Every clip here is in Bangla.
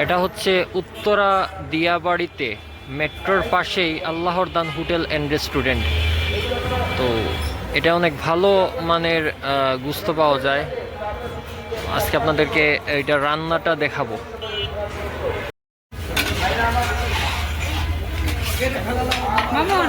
এটা হচ্ছে উত্তরা দিয়াবাড়িতে মেট্রোর পাশেই আল্লাহর দান হোটেল অ্যান্ড রেস্টুরেন্ট তো এটা অনেক ভালো মানের আহ, গুস্ত পাওয়া যায়। আজকে আপনাদেরকে এটা রান্নাটা দেখাবো। মামুন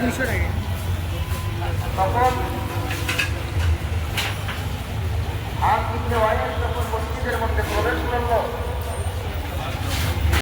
দুইশো টাকা। তখন আর ওয়াইফ যখন মসজিদের মধ্যে প্রবেশ করল।